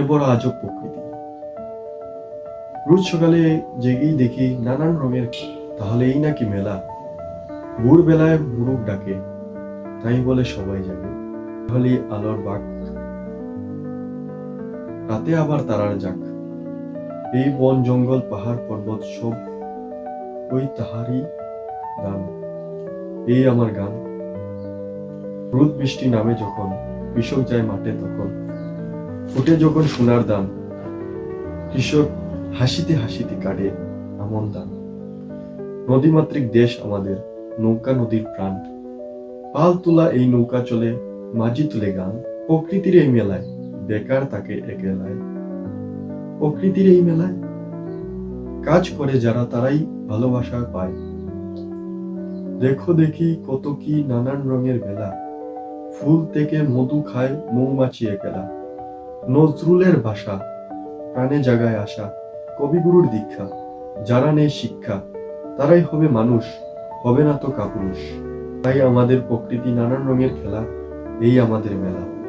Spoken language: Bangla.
এ বড় আজব প্রকৃতি। রোজ সকালে জেগেই দেখি নানান রঙের তাহলে এই নাকি মেলা। ভোর বেলায় মুরুখ ডাকে, তাই বলে সবাই যাবে তাহলে আলোর বাঘ রাতে আবার তারার যাক এই বন জঙ্গল, পাহাড় পর্বত সব ওই তাহারই গান এই আমার গান। রোদ বৃষ্টি নামে যখন কৃষক যায় মাঠে তখন ফুটে যখন সোনার দান কৃষক হাসিতে হাসিতে কাটে আমন দান নদীমাতৃক দেশ আমাদের, নৌকা নদীর প্রাণ। পাল তোলা এই নৌকা চলে, মাঝি তুলে গান। প্রকৃতির এই মেলায়, বেকার তাকে একেলায়। প্রকৃতির এই মেলায়, কাজ করে যারা তারাই ভালোবাসা পায়। দেখো দেখি কত কি নানান রঙের মেলা। ফুল থেকে মধু খায় মৌমাছি একেলা। নজরুলের ভাষা প্রাণে জাগায় আসা কবিগুরুর দীক্ষা, যারা নেই শিক্ষা, তারাই হবে মানুষ, হবে না তো কাপুরুষ। তাই আমাদের প্রকৃতি নানান রঙের খেলা, এই আমাদের মেলা।